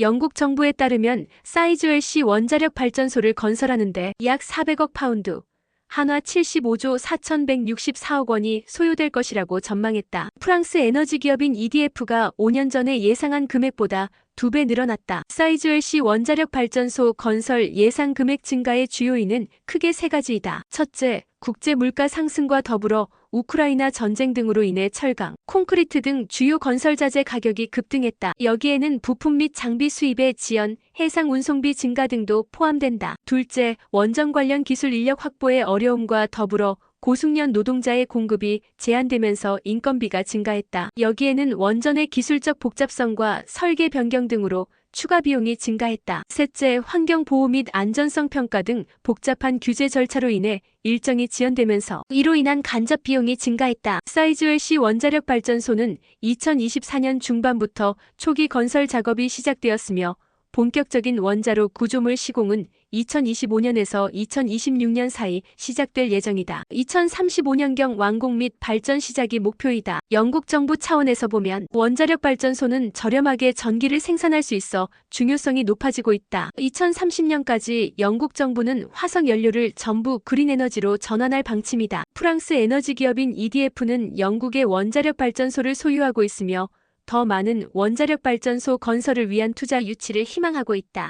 영국 정부에 따르면 사이즈웰 시 원자력 발전소를 건설하는데 약 400억 파운드, 한화 75조 4,164억 원이 소요될 것이라고 전망했다. 프랑스 에너지 기업인 EDF가 5년 전에 예상한 금액보다 두배 늘어났다. 사이즈웰시 원자력 발전소 건설 예상 금액 증가의 주요인은 크게 세 가지이다. 첫째, 국제 물가 상승과 더불어 우크라이나 전쟁 등으로 인해 철강, 콘크리트 등 주요 건설 자재 가격이 급등했다. 여기에는 부품 및 장비 수입의 지연, 해상 운송비 증가 등도 포함된다. 둘째, 원전 관련 기술 인력 확보의 어려움과 더불어 고숙련 노동자의 공급이 제한되면서 인건비가 증가했다. 여기에는 원전의 기술적 복잡성과 설계 변경 등으로 추가 비용이 증가했다. 셋째, 환경보호 및 안전성 평가 등 복잡한 규제 절차로 인해 일정이 지연되면서 이로 인한 간접 비용이 증가했다. 사이즈웰시 원자력 발전소는 2024년 중반부터 초기 건설 작업이 시작되었으며 본격적인 원자로 구조물 시공은 2025년에서 2026년 사이 시작될 예정이다. 2035년경 완공 및 발전 시작이 목표이다. 영국 정부 차원에서 보면 원자력 발전소는 저렴하게 전기를 생산할 수 있어 중요성이 높아지고 있다. 2030년까지 영국 정부는 화석 연료를 전부 그린 에너지로 전환할 방침이다. 프랑스 에너지 기업인 EDF는 영국의 원자력 발전소를 소유하고 있으며 더 많은 원자력 발전소 건설을 위한 투자 유치를 희망하고 있다.